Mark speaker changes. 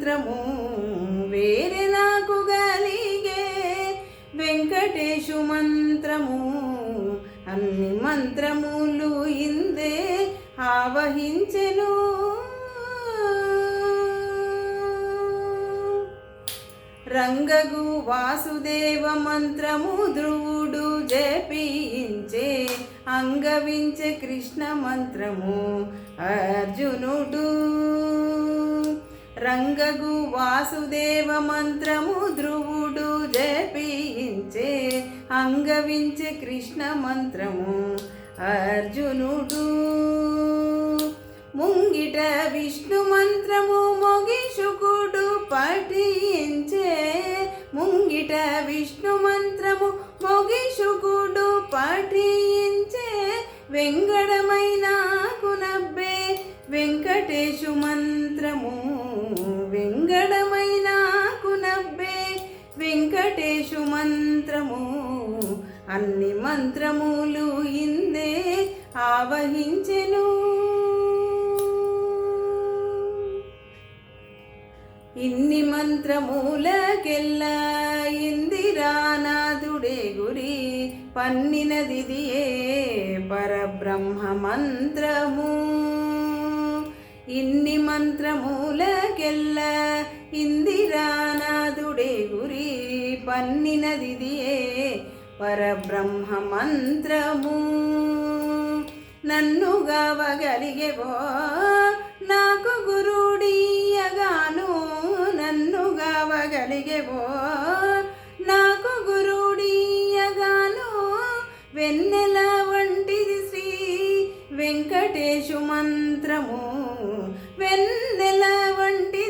Speaker 1: మంత్రము వేరే నాకు గలిగే వెంకటేశు మంత్రము. అన్ని మంత్రములు ఇందే ఆవహించెను. రంగగు వాసుదేవ మంత్రము ధ్రువుడు జపించే అంగవించే కృష్ణ మంత్రము అర్జునుడు. రంగగు వాసుదేవ మంత్రము ధ్రువుడు జపించే అంగవించే కృష్ణ మంత్రము అర్జునుడు. ముంగిట విష్ణు మంత్రము మొగిషుకుడు పఠించే ముంగిట విష్ణు మంత్రము మొగిషుకుడు పఠించే వెంగడమైన కునబ్బే వెంకటేశు మంత్రము వెంగడమైన కునబ్బే వెంకటేశు మంత్రము. అన్ని మంత్రములు ఇందే ఆవహించెను. ఇన్ని మంత్రమూలకెల్ల ఇందిరానాథుడే గురి పన్నినదిదియే పరబ్రహ్మ మంత్రము. ఇన్ని మంత్రములకెల్లా ఇందిరానాథుడే గురి పన్నినదిదియే పరబ్రహ్మ మంత్రము నన్ను గావగలిగేవో నాకు గురుడియగాను. నన్ను గావగలిగేవో నాకు గురుడియగాను. వెన్నెల వంటిది శ్రీ వెంకటేశు మంత్రము. వెన్నెల వంటిది